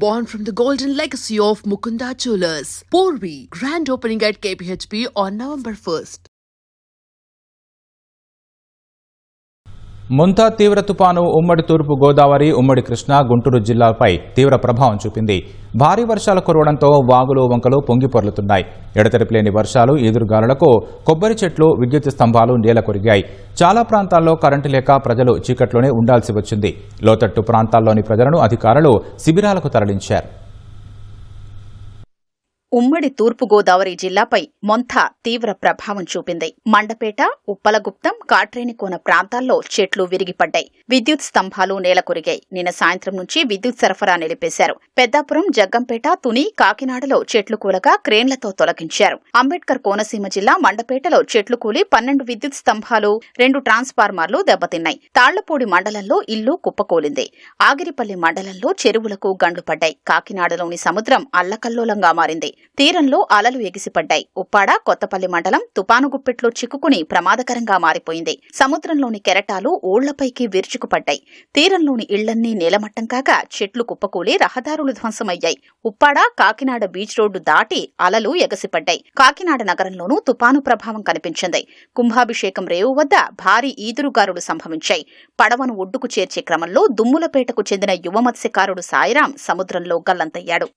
born from the golden legacy of Mukunda Jewelers. Porvi, grand opening at KPHP on November 1st. Montha తీవ్ర తుపాను ఉమ్మడి తూర్పు గోదావరి ఉమ్మడి కృష్ణా గుంటూరు జిల్లాపై తీవ్ర ప్రభావం చూపింది. భారీ వర్షాలు కురవడంతో వాగులు వంకలు పొంగిపొర్లుతున్నాయి ఎడతెరిపిలేని లేని వర్షాలు ఈదురుగాలులకు కొబ్బరి చెట్లు విద్యుత్ స్తంభాలు నేల కొరిగాయి. చాలా ప్రాంతాల్లో కరెంటు లేక ప్రజలు చీకట్లోనే ఉండాల్సి వచ్చింది. లోతట్టు ప్రాంతాల్లోని ప్రజలను అధికారులు శిబిరాలకు తరలించారు. ఉమ్మడి తూర్పుగోదావరి జిల్లాపై మొంథ తీవ్ర ప్రభావం చూపింది. మండపేట ఉప్పలగుప్తం కాట్రేనికోన ప్రాంతాల్లో చెట్లు విరిగిపడ్డాయి. విద్యుత్ స్తంభాలు నేలకొరిగాయి. నిన్న సాయంత్రం నుంచి విద్యుత్ సరఫరా నిలిపేశారు. పెద్దాపురం జగ్గంపేట తుని కాకినాడలో చెట్లు కూలగా క్రేన్లతో తొలగించారు. అంబేద్కర్ కోనసీమ జిల్లా మండపేటలో చెట్లు కూలి పన్నెండు విద్యుత్ స్తంభాలు రెండు ట్రాన్స్ఫార్మర్లు దెబ్బతిన్నాయి. తాళ్ళపూడి మండలంలో ఇల్లు కుప్పకూలింది. ఆగిరిపల్లి మండలంలో చెరువులకు గండ్లు పడ్డాయి. కాకినాడలోని సముద్రం అల్లకల్లోలంగా మారింది. తీరంలో అలలు ఎగిసిపడ్డాయి. ఉప్పాడ కొత్తపల్లి మండలం తుపాను గుప్పెట్లో చిక్కుకుని ప్రమాదకరంగా మారిపోయింది. సముద్రంలోని కెరటాలు ఊళ్ళపైకి విరుచుకుపడ్డాయి. తీరంలోని ఇళ్ళన్నీ నేలమట్టం కాక చెట్లు కుప్పకూలి రహదారులు ధ్వంసమయ్యాయి. ఉప్పాడ కాకినాడ బీచ్ రోడ్డు దాటి అలలు ఎగసిపడ్డాయి. కాకినాడ నగరంలోనూ తుపాను ప్రభావం కనిపించింది. కుంభాభిషేకం రేవు వద్ద భారీ ఈదురుగారులు సంభవించాయి. పడవను ఒడ్డుకు చేర్చే క్రమంలో దుమ్ములపేటకు చెందిన యువ మత్స్యకారుడు సాయిరాం సముద్రంలో గల్లంతయ్యాడు.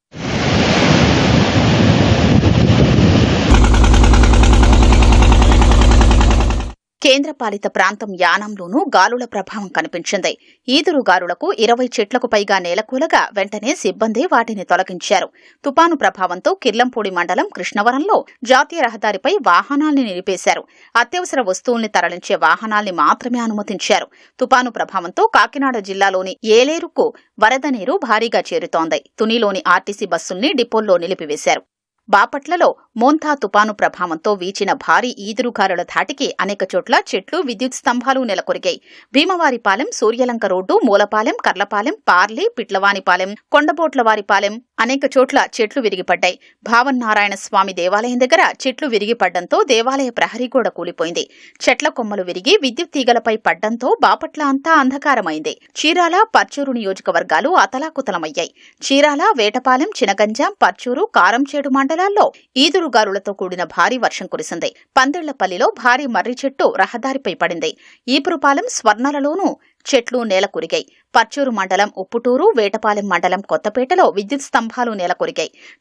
కేంద్రపాలిత ప్రాంతం యానంలోనూ గాలుల ప్రభావం కనిపించింది. ఈదురు గాలులకు ఇరవై చెట్లకు పైగా నేలకూలగా వెంటనే సిబ్బంది వాటిని తొలగించారు. తుపాను ప్రభావంతో కిర్లంపూడి మండలం కృష్ణవరంలో జాతీయ రహదారిపై వాహనాల్ని నిలిపేశారు. అత్యవసర వస్తువుల్ని తరలించే వాహనాల్ని మాత్రమే అనుమతించారు. తుపాను ప్రభావంతో కాకినాడ జిల్లాలోని ఏలేరుకు వరద నీరు భారీగా చేరుతోంది. తునిలోని ఆర్టీసీ బస్సుల్ని డిపోల్లో నిలిపివేశారు. బాపట్లలో మోంథా తుపాను ప్రభావంతో వీచిన భారీ ఈదురుగాలుల ధాటికి అనేక చోట్ల చెట్లు విద్యుత్ స్తంభాలు నెలకొరిగాయి. భీమవారిపాలెం సూర్యలంక రోడ్డు మూలపాలెం కర్లపాలెం పార్లి పిట్లవానిపాలెం కొండబోట్లవారిపాలెం అనేక చోట్ల చెట్లు విరిగిపడ్డాయి. భావన్నారాయణ స్వామి దేవాలయం దగ్గర చెట్లు విరిగిపడ్డంతో దేవాలయ ప్రహరీ గోడ కూలిపోయింది. చెట్ల కొమ్మలు విరిగి విద్యుత్ తీగలపై పడ్డంతో బాపట్ల అంతా అంధకారమైంది. చీరాల పర్చూరు నియోజకవర్గాలు అతలాకుతలమయ్యాయి. చీరాల వేటపాలెం చినగంజాం పర్చూరు కారంచేడు మండలాల్లో ఈదురుగారులతో కూడిన భారీ వర్షం కురిసింది. పందిళ్ళపల్లిలో భారీ మర్రి చెట్టు రహదారిపై పడింది. ఈపురుపాలెం స్వర్ణలలోనూ చెట్లు నేల కురిగాయి. పర్చూరు మండలం ఉప్పుటూరు వేటపాలెం మండలం కొత్తపేటలో విద్యుత్ స్తంభాలు నేల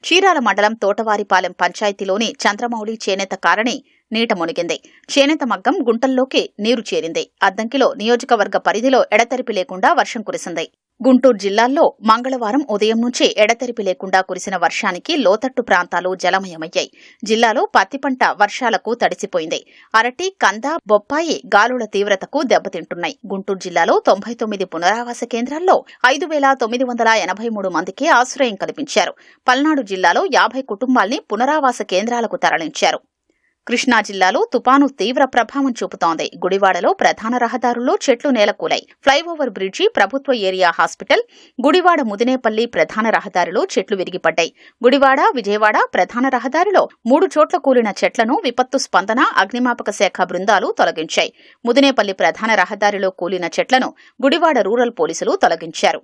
చీరాల మండలం తోటవారిపాలెం పంచాయతీలోని చంద్రమౌళి చేనేత కారణి నీట మునిగింది. చేనేత మగ్గం గుంటల్లోకి నీరు చేరింది. అద్దంకిలో నియోజకవర్గ పరిధిలో ఎడతెరిపి లేకుండా వర్షం కురిసింది. గుంటూరు జిల్లాల్లో మంగళవారం ఉదయం నుంచి ఎడతెరిపి లేకుండా కురిసిన వర్షానికి లోతట్టు ప్రాంతాలు జలమయమయ్యాయి. జిల్లాలో పత్తి పంట వర్షాలకు తడిసిపోయింది. అరటి కంద బొప్పాయి గాలుల తీవ్రతకు దెబ్బతింటున్నాయి. గుంటూరు జిల్లాలో తొంభై తొమ్మిది పునరావాస కేంద్రాల్లో ఐదు వేల తొమ్మిది వందల ఎనభై మూడు మందికి ఆశ్రయం కల్పించారు. పల్నాడు జిల్లాలో యాభై కుటుంబాల్ని పునరావాస కేంద్రాలకు తరలించారు. కృష్ణా జిల్లాలో తుపాను తీవ్ర ప్రభావం చూపుతోంది. గుడివాడలో ప్రధాన రహదారుల్లో చెట్లు నేలకూలాయి. ఫ్లైఓవర్ బ్రిడ్జి ప్రభుత్వ ఏరియా హాస్పిటల్ గుడివాడ ముదినేపల్లి ప్రధాన రహదారిలో చెట్లు విరిగిపడ్డాయి. గుడివాడ విజయవాడ ప్రధాన రహదారిలో మూడు చోట్ల కూలిన చెట్లను విపత్తు స్పందన అగ్నిమాపక శాఖ బృందాలు తొలగించాయి. ముదినేపల్లి ప్రధాన రహదారిలో కూలిన చెట్లను గుడివాడ రూరల్ పోలీసులు తొలగించారు.